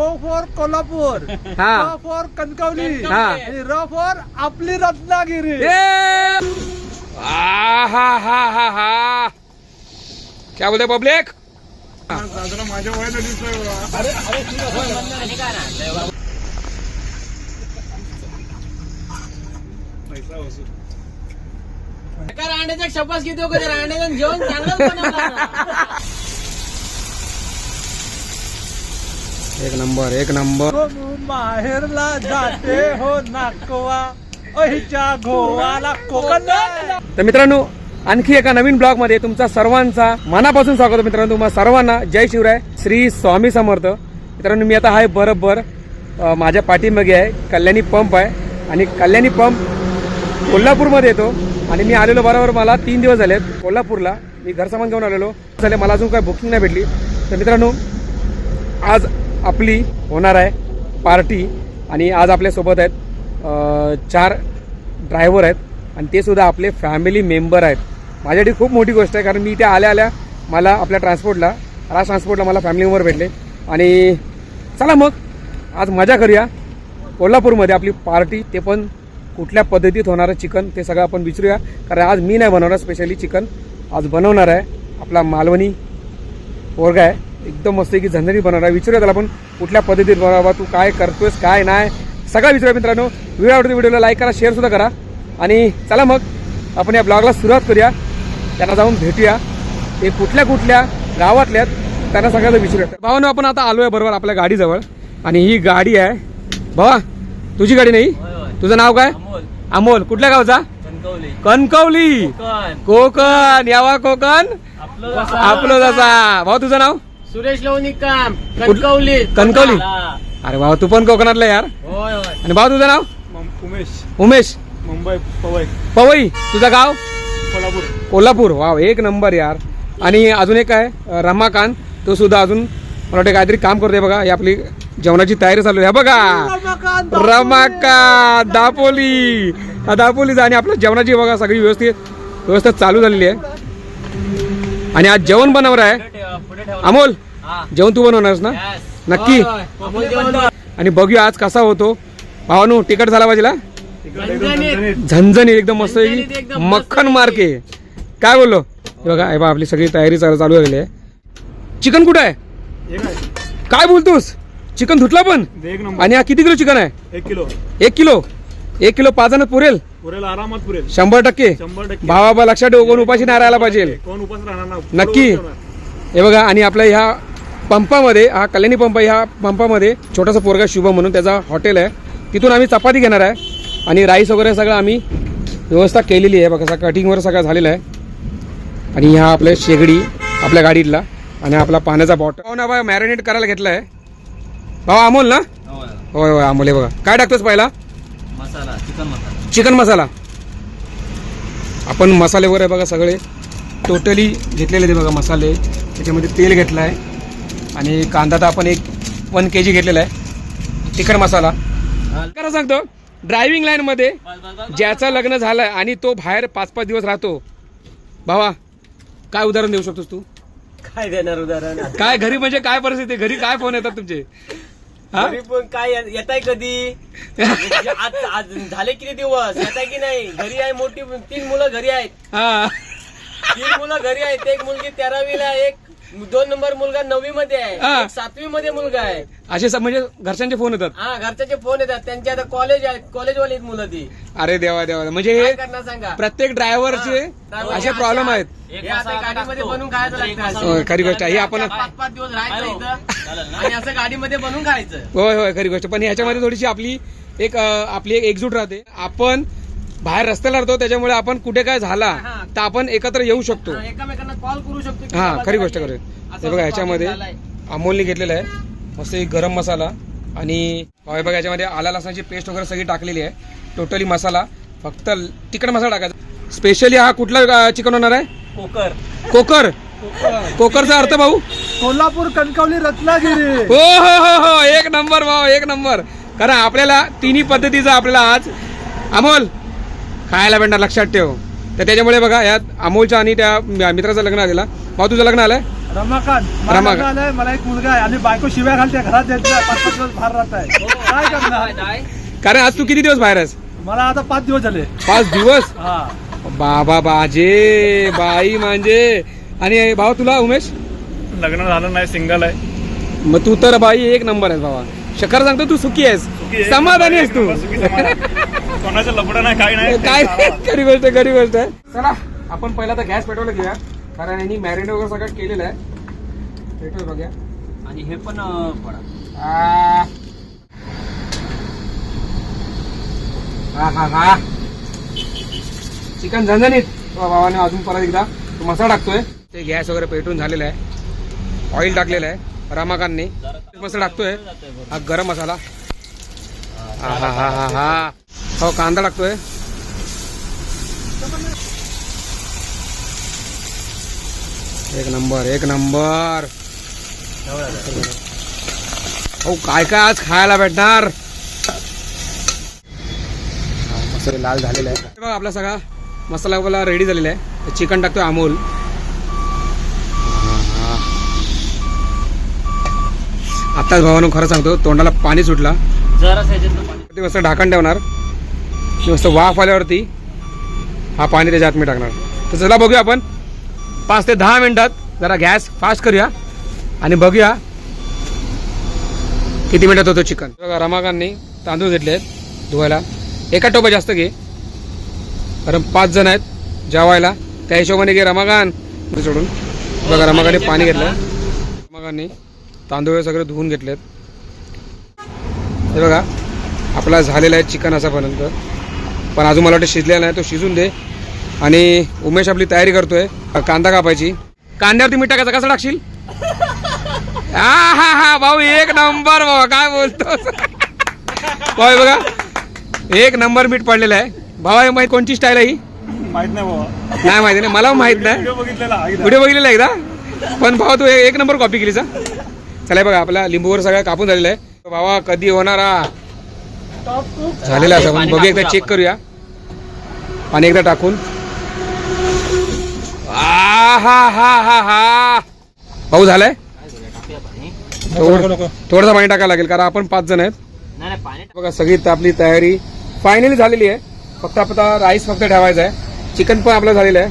को फॉर कोल्हापूर हा. क फॉर कणकवली हा. आणि र फॉर आपली रत्नागिरी. ए! आ, हा हा हा. हा क्या बोलते पब्लिक? माझ्या वयाला दिसतोय अंड्याचा शपास किती वगैरे अंड्याचं जेवण चांगलंच बनवलं ना. एक नंबर एक नंबर. माहेरला जाते हो घोवाला कोकण तर मित्रांनो आणखी एका नवीन ब्लॉगमध्ये तुमचा सर्वांचा मनापासून स्वागत मित्रांनो तुम्हाला सर्वांना. जय शिवराय श्री स्वामी समर्थ. मित्रांनो मी आता आहे बरोबर माझ्या पाठीमागे आहे कल्याणी पंप आहे. आणि कल्याणी पंप कोल्हापूरमध्ये येतो. आणि मी आलेलो बरोबर मला तीन दिवस झालेत. कोल्हापूरला मी घर सामान घेऊन आलेलो. झाले मला अजून काय बुकिंग नाही भेटली. तर मित्रांनो आज आपली होणार आहे पार्टी आणि आज आपल्यासोबत आहेत चार ड्रायव्हर आहेत आणि ते सुद्धा आपले फॅमिली मेंबर आहेत. माझ्यासाठी खूप मोठी गोष्ट आहे कारण मी इथे आल्या आल्या मला आपल्या ट्रान्सपोर्टला राज ट्रान्सपोर्टला मला फॅमिली मेंबर भेटले. आणि चला मग आज मजा करूया. कोल्हापूरमध्ये आपली पार्टी ते पण कुठल्या पद्धतीत होणारं चिकन ते सगळं आपण विचारूया. कारण आज मी नाही बनवणार स्पेशली चिकन आज बनवणार आहे आपला मालवणी पोरगा आहे. एकदम मस्त की झणझणीत बनवणार आहे. विचारूया त्याला आपण कुठल्या पद्धतीत बनवावा तू काय करतोयस काय नाही. सगळं विचारूया मित्रांनो. व्हिडिओ आवडतो व्हिडिओला लाईक करा शेअर सुद्धा करा. आणि चला मग आपण या ब्लॉगला सुरुवात करूया. त्यांना जाऊन भेटूया. ते कुठल्या कुठल्या गावातल्यात त्यांना सगळ्यांना विचारूया. भावानो आपण आता आलोय बरोबर आपल्या गाडीजवळ. आणि ही गाडी आहे. भावा तुझी गाडी नाही. तुझं नाव काय? अमोल. कुठल्या गावचा? कणकवली. कोकण. यावा कोकण. आपलं आपलं जसा. भाऊ तुझं नाव? सुरेश लवणी काम कणकवली. कणकवली? अरे भाऊ तू पण कोकणातला यार. होय होय. आणि भाऊ तुझं नाव? उमेश. उमेश. मुंबई पवई. पवई. तुझं गाव? कोल्हापूर. कोल्हापूर. वाव एक नंबर यार. आणि अजून एक आहे अं, रमाकांत. तो सुद्धा अजून मला वाटतं काहीतरी काम करतोय बघा. ही आपली जेवणाची तयारी चालू आहे. बघा. रमाकांत दापोली. हा दापोलीचा आणि आपल्या जेवणाची बघा सगळी व्यवस्थित व्यवस्था चालू झालेली आहे. आणि आज जेवण बनवणार आहे. अमोल हा. जेवण तू बनवणारस ना. नक्की. आणि बघूया आज कसा होतो. भावानू तिकट झाला पाहिजे झणझणीत. झणझणी एकदम मस्त मक्खन. मार्के. काय बोललो? बघा हे बघा आपली सगळी तयारी चालू चालू झालेली आहे. चिकन कुठं आहे? काय बोलतोस? चिकन धुतला पण? आणि हा किती किलो चिकन आहे? एक किलो. एक किलो? एक किलो पाच जणात पुरेल? पुरेल आरामात पुरेल. शंभर टक्के. शंभर टक्के. भावा बा लक्षात ठेव कोण उपाशी नाही राहायला पाहिजे. कोण उपास राहणार ना नक्की. हे बघा आणि आपल्या ह्या पंपामध्ये हा कल्याणी पंप आहे, ह्या पंपामध्ये छोटासा पोरगा शुभ म्हणून त्याचा हॉटेल आहे. तिथून आम्ही चपाती घेणार आहे. आणि राईस वगैरे सगळं आम्ही व्यवस्था केलेली आहे. बघा कटिंगवर सगळं झालेलं आहे. आणि ह्या आपल्या शेगडी आपल्या गाडीतला. आणि आपला पाण्याचा बॉटल हो ना बा मॅरिनेट करायला घेतला आहे भाऊ अमोल ना? होय. होय होय अमोल हे बघा. काय टाकतोस पहिला? मसाला चिकन मसाला. चिकन मसाला. आपण मसाले वगैरे बघा सगळे. टोटली घेतलेले ते बघा मसाले. त्याच्यामध्ये तेल घेतलं आहे आणि कांदा तर आपण एक वन के जी घेतलेला आहे. तिखट मसाला. खरं सांगतो ड्रायव्हिंग लाईनमध्ये. ज्याचं लग्न झालं आणि तो बाहेर पाच पाच दिवस राहतो. भावा काय उदाहरण देऊ शकतोस तू? काय देणार उदाहरण? काय घरी म्हणजे काय परिस्थिती? घरी काय फोन येतात तुमचे? हा? घरी पण काय येत आहे कधी? म्हणजे आज आज झाले किती दिवस? येत आहे की नाही? घरी आहे मोठी तीन मुलं घरी आहेत. हा. तीन मुलं घरी आहेत. एक मुलगी तेरावीला एक दोन नंबर मुलगा नववी मध्ये हा. आहे सातवी मध्ये मुलगा आहे. असे सब म्हणजे घरच्यांचे फोन येतात. हा घरच्याचे फोन येतात. त्यांचे आता कॉलेज आहेत. कॉलेजवाली आहेत मुलं ती. अरे देवा देवा. म्हणजे काय हे करणार सांगा? प्रत्येक ड्रायव्हरचे हा. असे प्रॉब्लेम आहेत. हे आता गाडीमध्ये बनवून खायचं लागतं. होय, खरी गोष्ट आहे. ही आपण- पाच पाच दिवस राहायचं इथं. आणि असं गाडीमध्ये बनवून खायचं. होय होय खरी गोष्ट. पण ह्याच्यामध्ये थोडीशी आपली एक अं, आपली एक एकजूट राहते. आपण बाहेर रस्त्याला राहतो त्याच्यामुळे आपण कुठे काय झाला हा. तर आपण एकत्र येऊ शकतो. हा, एकमेकांना कॉल करू शकतो की हा बाबा खरी काय गोष्ट? करूया असं हे बघा असं ह्याच्यामध्ये problem झालाय. अमोलने घेतलेलं आहे. मस्त एक गरम मसाला आणि हे बघा याच्यामध्ये आला लसणाची पेस्ट वगैरे सगळी टाकलेली आहे. टोटली मसाला. फक्त तिखट मसाला टाकायचा. स्पेशली हा कुठला चिकन होणार आहे? कोकर. कोकर. कोकरचा अर्थ भाऊ? कोल्हापूर कणकवली रत्नागिरी. हो हो हो हो. एक नंबर भाऊ एक नंबर. कारण आपल्याला तिन्ही पद्धतीचा आपल्याला आज अमोल खायला भेटणार लक्षात ठेव. तर त्याच्यामुळे बघा यात अमोलच्या आणि त्या मित्राचं लग्न आलेला. भाऊ तुझं लग्न आलंय? रमाकांत मला रमाकांत. आलंय मला एक मुलगा आहे. आणि बायको शिव्या घालते घरात द्यायचं पाच पाच दिवस बाहेर राहत आहे. काय करणार? कारण आज तू किती दिवस बाहेर आहेस? मला आता पाच दिवस झाले. पाच दिवस? हा. बाबा बाजे बाई म्हणजे. आणि भाऊ तुला उमेश? लग्न झालं नाही सिंगल आहे. मग तू तर बाई एक नंबर आहेस बाबा. शकर सांगतो तू सुखी आहेस. समाधानी आहेस तू. कोणाचं लपडं नाही काय नाही. काय खरी गोष्ट आहे, खरी गोष्ट आहे. चला आपण पहिला तर गॅस पेटवलं घेऊया. कारण यांनी मॅरिनेट वगैरे सगळं केलेलं आहे. पेटवलं बघूया. आणि हे पण पडा. हा हा हा. चिकन झणझणीत. वा भावाने अजून परत एकदा. तो मसाला टाकतोय. ते गॅस वगैरे पेटून झालेलं आहे. ऑइल टाकलेलं आहे. रमाकांतने. मसाला टाकतोय. हा गरम मसाला. हा हा हा हा हा. हो कांदा टाकतोय. एक नंबर एक नंबर. हो काय काय आज खायला भेटणार? लाल झालेला आहे बघा आपला सगळा मसाला रेडी झालेला आहे. चिकन टाकतोय अमूल हा, हा. आत्ताच भावानं खरं सांगतो तोंडाला पाणी सुटला. जरा ते मस्त ढाकण ठेवणार? ते मस्त वाफ आल्यावरती हा पाणी त्याच्या आत मी टाकणार. तर चला बघूया आपण. पाच ते दहा मिनिटात जरा गॅस फास्ट करूया आणि बघूया किती मिनिटात होतो चिकन. बघा रमाकांनी तांदूळ घेतले आहेत धुवायला. एका टोपा जास्त घे. कारण पाच जण आहेत जेवायला. त्या हिशोबाने घे रमाकांत. सोडून. बघा रमाकांनी पाणी घेतलं. रमाकांनी तांदूळ सगळे धुवून घेतलेत. हे बघा आपला झालेला आहे चिकन असापर्यंत. पण अजून मला वाटतं शिजलेला नाही तो शिजून दे. आणि उमेश आपली तयारी करतोय कांदा कापायची. कांद्यावरती मीठ टाकायचं कसं टाकशील? हा हा हा भाऊ एक नंबर बाबा काय बोलतो? भाऊ बघा एक नंबर मीठ पडलेलं आहे. भावा हे माहिती कोणची स्टाईल आहे ही? माहीत नाही बाबा नाही माहिती नाही मला माहीत नाही. व्हिडिओ बघितलेला एकदा. व्हिडिओ बघितलेला आहे एकदा पण भावा तू एक नंबर कॉपी केलीस हा? चला बघा आपला लिंबूवर सगळं कापून झालेलं आहे. भावा कधी होणार झालेलं असं पाणी बघूया एकदा चेक. करूया. पाणी एकदा टाकून. आ हा हा हा. हा भाऊ झालाय? थोडंसं पाणी टाकायला लागेल कारण आपण पाच जण आहेत. नाही नाही पाणी बघा सगळी आपली तयारी फायनली झालेली आहे. फक्त आता राईस फक्त ठेवायचा आहे. चिकन पण आपलं झालेलं आहे.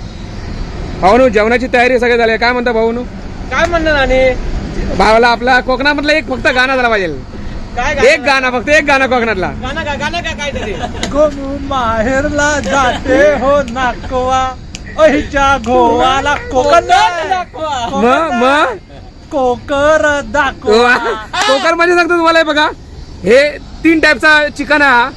भाऊनू जेवणाची तयारी सगळी झाली आहे. काय म्हणता भाऊनू? काय म्हणणार आणि? भावाला आपला कोकणामधला एक फक्त गाणं झाला पाहिजे. काय एक गाणं फक्त एक गाणं कोकणातला. माहेरला जाते हो नाकवा? अहिच्या गोवाला कोकण. मग कोकर दाखवा. कोकणमध्ये सांगतो तुम्हाला हे बघा. हे तीन टाईपचा चिकन आहे हा.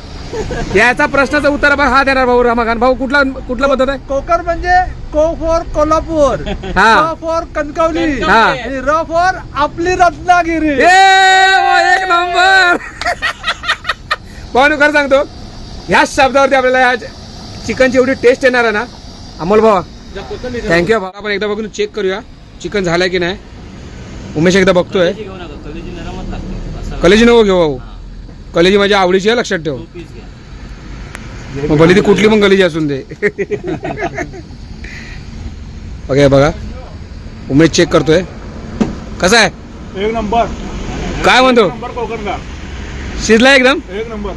याचा प्रश्नाचं उत्तर आपण हा देणार भाऊ रमाकांत. भाऊ कुठला कुठला पद्धत आहे? कोकर म्हणजे को फॉर कोल्हापूर हा. क फॉर कणकवली हा. आणि र फॉर आपली रत्नागिरी. ए, वा, एक नंबर. भाऊ खरं सांगतो ह्याच शब्दावरती आपल्याला ह्या चिकनची एवढी टेस्ट येणार आहे ना. अमोल भावा थँक्यू भाऊ आपण एकदा बघून चेक करूया चिकन झालंय की नाही. उमेश एकदा बघतोय. कलेजी नको घेऊ भाऊ. कलेजी माझ्या आवडीची आहे लक्षात ठेव. मग भले ती कुठली पण गलीची असून दे. बघा बघा. उमेश चेक करतोय. कसा आहे? एक नंबर. काय म्हणतो? शिजला एकदम? एक नंबर.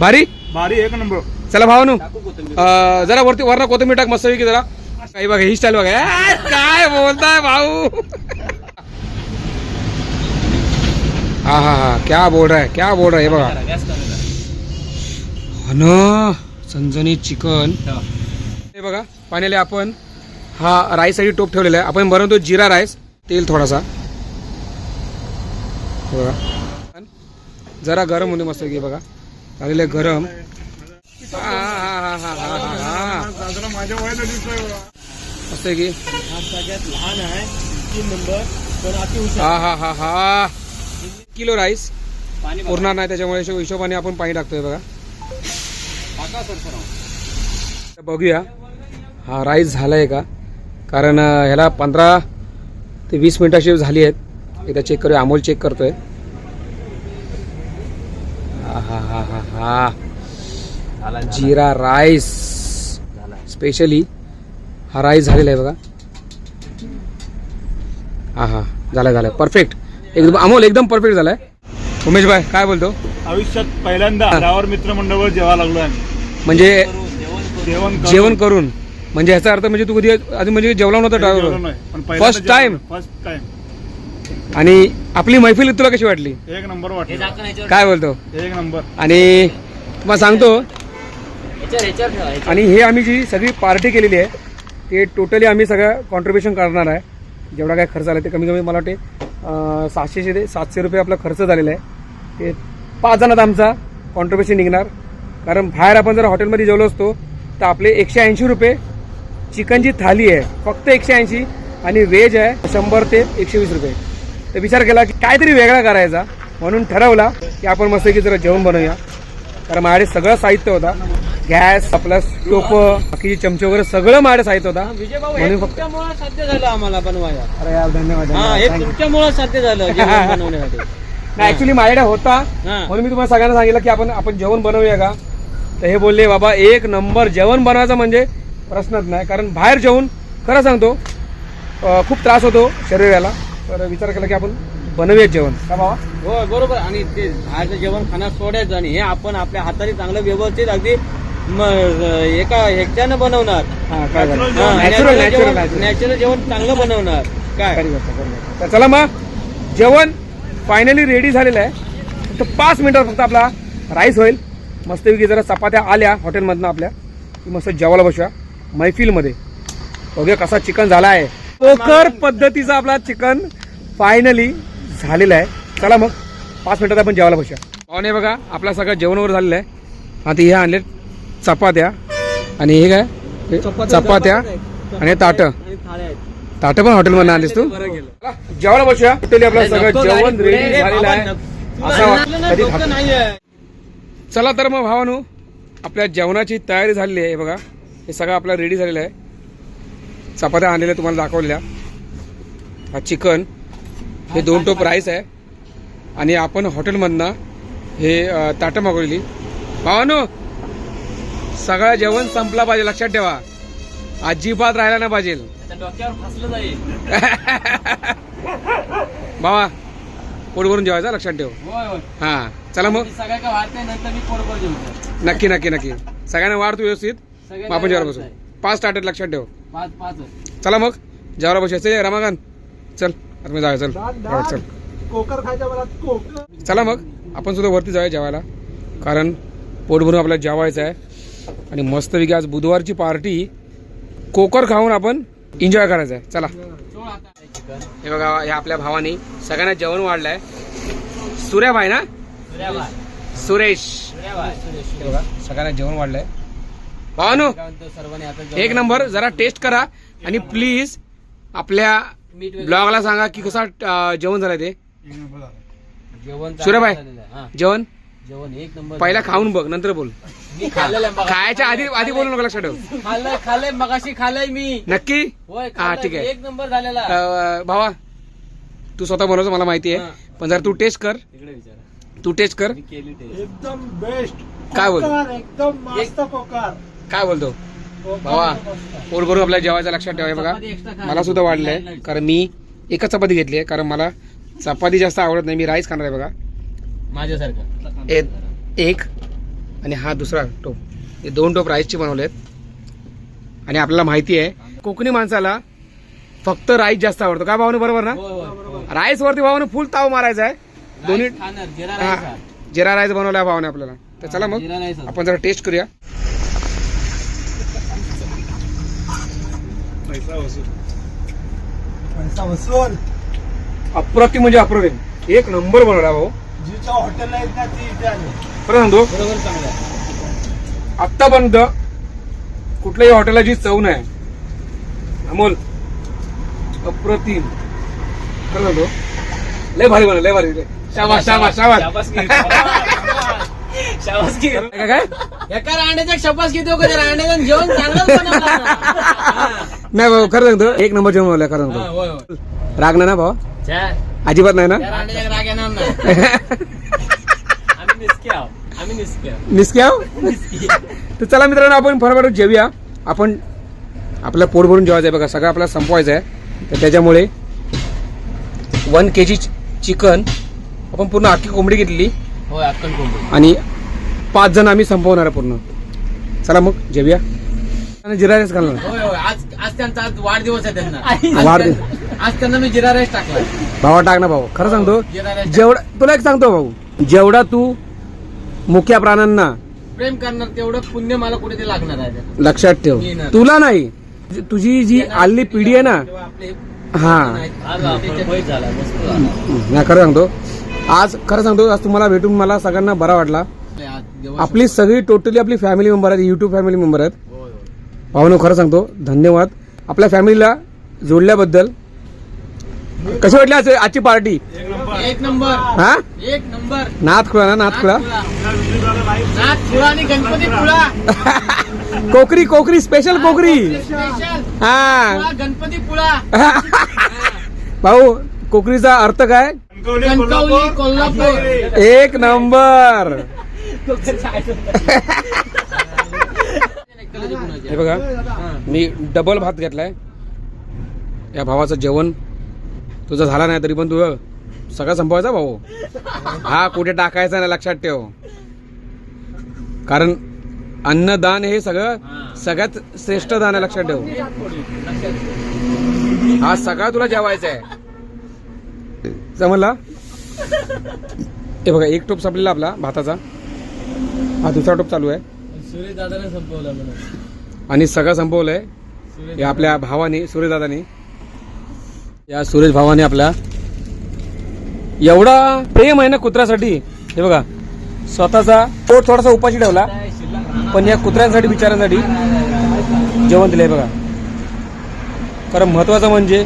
भारी? भारी एक नंबर. चला भावानू जरा वरती वरनं कोथिंबीर टाक मस्त की जरा. काही बघा ही स्टाईल बघा. काय बोलताय भाऊ? हा हा हा क्या बोल रहा है क्या बोल रहा है बघा। करा, गॅस कमी करा. हा। ना झणझणीत चिकन. हे बघा पाण्याला आपण हा राईससाठी टोप ठेवलेला आहे. आपण बनवतो जिरा राईस तेल थोडासा. बघा. जरा गरम होते मस्त की बघा. झालेलं आहे गरम. हा, हा, हा, हा, हा, हा. मस्त आहे की हा सगळ्यात लहान आहे तीन नंबर पण हा हा हा हा. Kilo rice. पुरणार नाही त्याच्यामुळे हिशो- हिशोबाने आपण पाणी टाकतोय बघा. बघूया. हा राईस झालाय का? कारण ह्याला पंधरा ते वीस मिनिटाची झाली आहेत. एकदा चेक करूया. अमोल चेक करतोय. हा हा हा हा हा. जिरा राईस. स्पेशली हा राईस झालेला आहे बघा. हा हा. झालं झालं. परफेक्ट एकदम अमोल एकदम परफेक्ट झालाय. उमेश भाई काय बोलतो? आयुष्यात पहिल्यांदा गावावर मित्रमंडळावर जेवा लागलो आम्ही. म्हणजे जेवण करून- जेवण करून. म्हणजे ह्याचा अर्थ म्हणजे तू कधी आधी म्हणजे जेवला नव्हता First time? फर्स्ट टाइम आणि आपली मैफिल तुला कशी वाटली? एक नंबर वाटलं. काय बोलतो? एक नंबर. आणि मग सांगतो. आणि हे आम्ही जी सगळी पार्टी केलेली आहे ते टोटली आम्ही सगळं कॉन्ट्रीब्युशन करणार आहे. जेवढा काय खर्च आला ते कमी कमी मला वाटते सहाशेशे ते सातशे रुपये आपला खर्च झालेला आहे. ते पाच जणात आमचा कॉन्ट्रिब्युशन निघणार. कारण बाहेर आपण जर हॉटेलमध्ये जेवलो असतो तर आपले एकशे ऐंशी रुपये चिकनची थाली आहे. फक्त एकशे ऐंशी आणि व्हेज आहे शंभर ते एकशे वीस रुपये. तर विचार केला की काहीतरी वेगळा करायचा म्हणून ठरवला की आपण मस्त की जरा जेवण बनवूया. कारण माझ्याकडे सगळं साहित्य होता. गॅस आपला टोपं बाकीचे चमचे वगैरे सगळं माझ्याकडे साहित्य होता. विजय भाऊ म्हणून फक्त तुमच्यामुळे साध्य झालं आम्हाला बनवायला. अरे यार धन्यवाद हा हे धन्यवाद तुमच्यामुळे साध्य झालं जेवण बनवण्यासाठी. ऍक्च्युली माझ्याकडे होता. हा. म्हणून मी तुम्हाला सगळ्यांना सांगितलं की आपण आपण जेवण बनवूया का? तर हे बोलले बाबा एक नंबर जेवण बनवायचं म्हणजे प्रश्नच नाही कारण बाहेर जेवून खरं सांगतो अं, खूप त्रास होतो शरीराला. तर विचार केला की आपण बनवूया जेवण का बाबा? हो बरोबर. आणि ते बाहेरचं जेवण खाणं सोडायचं आणि हे आपण आपल्या हाताने चांगलं व्यवस्थित अगदी म- एका ह्याच्यानं बनवणार. हा काय झालं? नॅचरल नॅचरल नॅचरल जेवण नॅचरल नॅचरल जेवण चांगलं बनवणार. काय? खरी गोष्ट, खरी गोष्ट. तर चला मग जेवण फायनली रेडी झालेलं आहे. फक्त पाच मिनिटात फक्त आपला राईस होईल. मस्तपैकी जरा चपात्या आल्या हॉटेलमधनं आपल्या. की मस्त जेवायला बसूया मैफिलमध्ये. बघूया कसा चिकन झाला आहे पोकर पद्धतीचा आपला चिकन फायनली झालेला आहे. चला मग पाच मिनिटात आपण जेवायला बसूया. पाहुणे बघा आपला सगळं जेवण वगैरे झालेलं आहे. आता हे आणले चपात्या आणि हे काय? चपात्या आणि ताटं. ताटं पण हॉटेलमधनं आणलीस तू? जेवायला बसूया. टोटली आपलं सगळं जेवण रेडी झालेलं आहे. असं. चला तर मग भावानू आपल्या जेवणाची तयारी झालेली आहे बघा. हे सगळं आपलं रेडी झालेलं आहे. चपात्या आणलेल्या तुम्हाला दाखवलेल्या. हा चिकन. हे दोन टोप राईस आहे. आणि आपण हॉटेलमधनं हे ताटं मागवलेली. भावानू सगळं जेवण संपला पाहिजे लक्षात ठेवा. अजिबात राहायला नाही पाहिजे. आता डोक्यावर फसलं जाईल. बाबा पोट भरून जेवायचा लक्षात ठेव. हा चला मग. नक्की नक्की नक्की. सगळ्यांना वाढ तू व्यवस्थित. आपण जेवायला बसू. पाच स्टार्टर लक्षात ठेव. पाच पाच चला मग. जेवायला बसायचं रमाकांत. चल आता मी जाऊया चल. चल. कोकर. चला मग. आपण सुद्धा वरती जाऊया जेवायला. कारण पोट भरून आपल्याला जेवायचं आहे. आणि मस्तपैकी आज बुधवारची पार्टी. कोकर खाऊन आपण एन्जॉय करायचं आहे. चला. हे बघा हे आपल्या भावाने सगळ्यांना जेवण वाढलंय. सूर्याबाई ना? सुरेश. हे बघा सगळ्यांना जेवण वाढलंय. भावानो एक नंबर जरा टेस्ट करा. आणि प्लीज आपल्या ब्लॉगला सांगा की कसं जेवण झालं ते. जेवण. हा, जेवण? जेवण एक नंबर पहिला खाऊन बघ नंतर बोल. मी खाल्लेलं आहे, मगाशी. खायच्या आधी. आधी बोलू नका लक्षात ठेव. खाल्लंय खाल्लंय मगाशी खाल्लंय मी. नक्की? होय हा खाल्लंय. ठीक आहे. एक नंबर झालेला. अं, भावा तू स्वतः बनवतो मला माहिती आहे. हा. पण जर तू टेस्ट कर. इकडे विचारा. तू टेस्ट कर. मी केली टेस्ट एकदम बेस्ट काय बोल एकदम मस्त कोकर काय बोलतो? भावा पोट भरून आपल्या जेवायचं लक्षात ठेवा हे बघा. चपाती extra खा. मला सुद्धा वाढलंय कारण मी एकच चपाती घेतली आहे कारण मला चपाती जास्त आवडत नाही. मी राईस खाणार आहे बघा. माझ्यासारखं. ए- एक आणि हा दुसरा टोप. हे दोन टोप राईसचे बनवलेत आणि आपल्याला माहिती आहे कोकणी माणसाला फक्त राईस जास्त आवडतो. काय भावने बरोबर ना? होय, होय, होय. राईस वरती भावाने फुल ताव मारायचा आहे. दोन्ही राईस खाणार, जिरा हा, राईस हा. जिरा राईस बनवला भावाने आपल्याला. तर चला मग हा. आपण जरा टेस्ट करूया. पैसा वसूल. पैसा वसूल. अप्रतिम म्हणजे अप्रतिम. एक नंबर बनवला भाऊ. जिच्या हॉटेलला येत ना ती इथे आली खरं सांगतो बरोबर चांगला आहे. आतापर्यंत कुठल्याही हॉटेलला जी चव नाही अमोल अप्रतिम खरं सांगतो लय भारी बनव लय भारी लय. शाबास शाबास शाबास शाबासकी. शाबासकी. काय काय एका रांड्याचा शपास किती वगैरे रांड्याचं जेवण चांगलंच बनवलं ना. हा. नाही भाऊ खरं सांगतो एक नंबर जेवण बनवलं खरं हा, सांगतो होय, होय. राग नाही ना भाऊ त्या- अजिबात नाही ना त्या रांड्याच्या निसके तर चला मित्रांनो आपण फटाफट जेवूया. आपण आपलं पोट भरून जेवायचं आहे बघा. सगळं आपल्याला संपवायचं आहे. तर त्याच्यामुळे वन के जी चिकन आपण पूर्ण अख्खी कोंबडी घेतली आणि पाच जण आम्ही संपवणार आहे पूर्ण. चला मग जेवूया. आणि जिरा राईस घालणार वाढदिवस आहे त्यांना. वाढदिवस. आज त्यांना मी जिरा राईस टाकला भावा टाक ना भाऊ खरं सांगतो जिरा राईस जेवढा तुला एक सांगतो भाऊ जेवढा तू मुख्या प्राण्यांना प्रेम करणार तेवढं पुण्य मला कुठे लागणार आहे लक्षात ठेव. येणार. तुला नाही. तुझी जी आली पिढी आहे ना तेव्हा आपले हा. झाला मस्त नाही खरं सांगतो. आज खरं सांगतो आज तुम्हाला भेटून मला सगळ्यांना बरा वाटला. आपली सगळी टोटली आपली फॅमिली मेंबर आहेत युट्यूब फॅमिली मेंबर आहेत. भावनो खरं सांगतो धन्यवाद. आपल्या फॅमिलीला जोडल्याबद्दल कशी वाटली आज आजची पार्टी? एक नंबर. हा? एक नंबर. नाथ खुळा ना नाथ खुळा? नाथ खुळा. आणि गणपती पुळा कोकरी कोकरी स्पेशल कोकरी. हा. गणपती पुळा भाऊ कोकरीचा अर्थ काय? कोल्हापूर. एक नंबर. हे बघा मी डबल भात घेतलाय. या भावाचं जेवण. तुझं झाला नाही तरी पण तू सगळं संपवायचा भाऊ. हा कुठे टाकायचा नाही लक्षात ठेव. कारण अन्नदान हे सगळं सगळ्यात श्रेष्ठ दान आहे लक्षात ठेव. हा सगळा तुला जेवायचा आहे. जमला? हे बघा एक टोप संपलेला आपला भाताचा. हा दुसरा टोप चालू आहे. आणि सगळं संपवलंय. हे आपल्या भावाने सुरेशदादाने या सुरेश भावाने आपल्या एवढा प्रेम आहे ना कुत्र्यासाठी. हे बघा स्वतःचा पोट थोडासा उपाशी ठेवला पण या कुत्र्यांसाठी विचारांसाठी जेवण दिलंय बघा. कारण महत्वाचं म्हणजे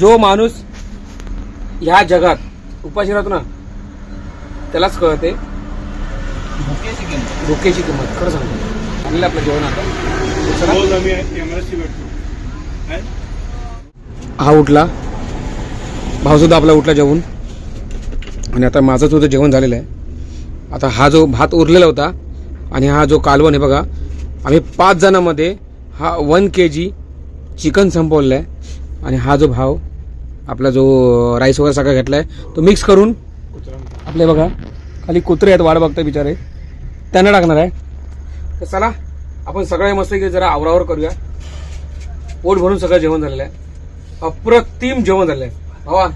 जो माणूस ह्या जगात उपाशी राहतो ना त्यालाच कळते भुकेची किंमत. खरं सांगतो. चांगलं आपलं जेवण आता चला. रोज आम्ही एमएससी भेटतो काय? हा उठला. भावसुद्धा आपला उठला जेवून. आणि आता माझं सुद्धा जेवण झालेलं आहे. आता हा जो भात उरलेला होता आणि हा जो कालवण आहे बघा आम्ही पाच जणांमध्ये हा वन के जी चिकन संपवलेला आहे. आणि हा जो भाव आपला जो राईस वगैरे सगळा घेतला आहे तो मिक्स करून आपले बघा खाली कुत्रे आहेत वाढ बघता बिचारे. त्यांना टाकणार आहे. तर चला आपण सगळे मस्त की जरा आवरावर करूया. पोट भरून सगळं जेवण झालेलं आहे. अप्रतिम जेवण आहे भावा.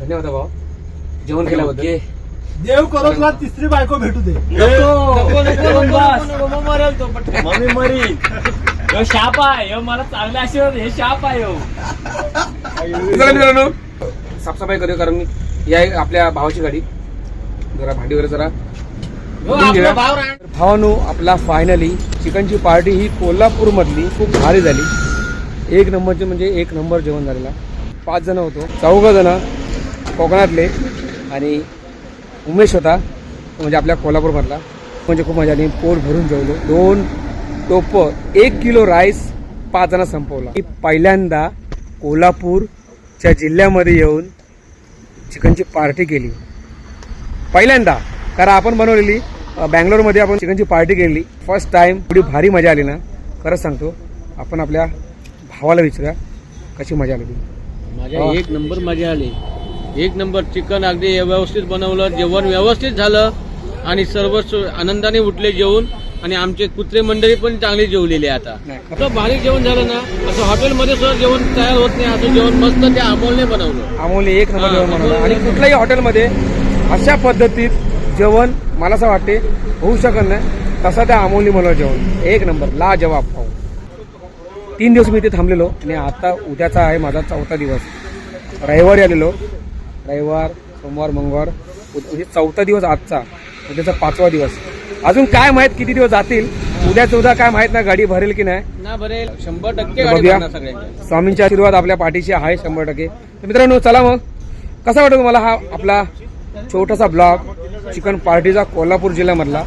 धन्यवाद भावा. जेवण केल्याबद्दल. देव करो तुला तिसरी बायको भेटू दे. मम्मी मरी. शाप आहे मला चांगले आशीर्वाद हे शाप आहे मित्रांनो. साफसफाई करूया कारण ही आहे आपल्या भावाची गाडी. जरा भांडी वगैरे जरा. भावानो आपला फायनली चिकनची पार्टी ही कोल्हापूर मधली खूप भारी झाली. एक नंबरचे म्हणजे एक नंबर जेवण झालेला. पाच जण होतो. चौघं जण कोकणातले आणि उमेश होता. म्हणजे आपल्या कोल्हापूरमधला. म्हणजे खूप मजा आली. पोट भरून जेवलो. दोन टोप एक किलो राईस पाच जण संपवला. मी पहिल्यांदा कोल्हापूरच्या जिल्ह्यामध्ये येऊन चिकनची पार्टी केली. पहिल्यांदा कारण आपण बनवलेली बँगलोरमध्ये आपण चिकनची पार्टी केली फर्स्ट टाइम थोडी भारी मजा आली ना. खरंच सांगतो आपण आपल्या भावाला विचारूया कशी मजा आली माझ्या एक नंबर मजा आली. एक नंबर चिकन अगदी व्यवस्थित बनवलं जेवण व्यवस्थित झालं आणि सर्व आनंदाने उठले जेवून आणि आमचे कुत्रे मंडळी पण चांगली जेवलेली आता. इतकं भारी जेवण झालं ना असं हॉटेलमध्ये सुद्धा जेवण तयार होत नाही असं जेवण मस्त त्या अमोलने बनवलं. अमोलने एक नंबर जेवण बनवलं. आणि कुठल्याही हॉटेलमध्ये अशा पद्धतीत जेवण मला असं वाटते होऊ शकत नाही तसं त्या अमोलने बनवलं जेवण. एक नंबर ला जवाब पाहू तीन दिवस मी इथे थांबलेलो आणि आता उद्याचा आहे माझा चौथा दिवस. रविवारी आलेलो. रविवार सोमवार मंगळवार म्हणजे चौथा दिवस आजचा. उद्याचा पाचवा दिवस. अजून काय माहीत किती दिवस जातील? उद्याच उद्या काय माहीत नाही गाडी भरेल की नाही. ना भरेल. शंभर टक्के तर गाडी बघूया. भरणार सगळ्यांची. स्वामींचे आशीर्वाद आपल्या पाठीशी आहे शंभर टक्के. तर मित्रांनो चला मग. कसा वाटतो तुम्हाला हा आपला छोटासा ब्लॉग? चिकन पार्टीचा कोल्हापूर जिल्ह्यामधला.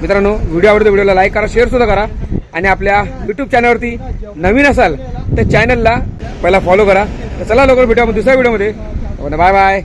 मित्रांनो व्हिडिओ आवडतो व्हिडिओला लाईक करा शेअर सुद्धा करा. आणि आपल्या युट्यूब चॅनलवरती नवीन असाल तर चॅनलला पहिला फॉलो करा. तर चला लवकर भेटू आपण दुसऱ्या व्हिडिओमध्ये बाय बाय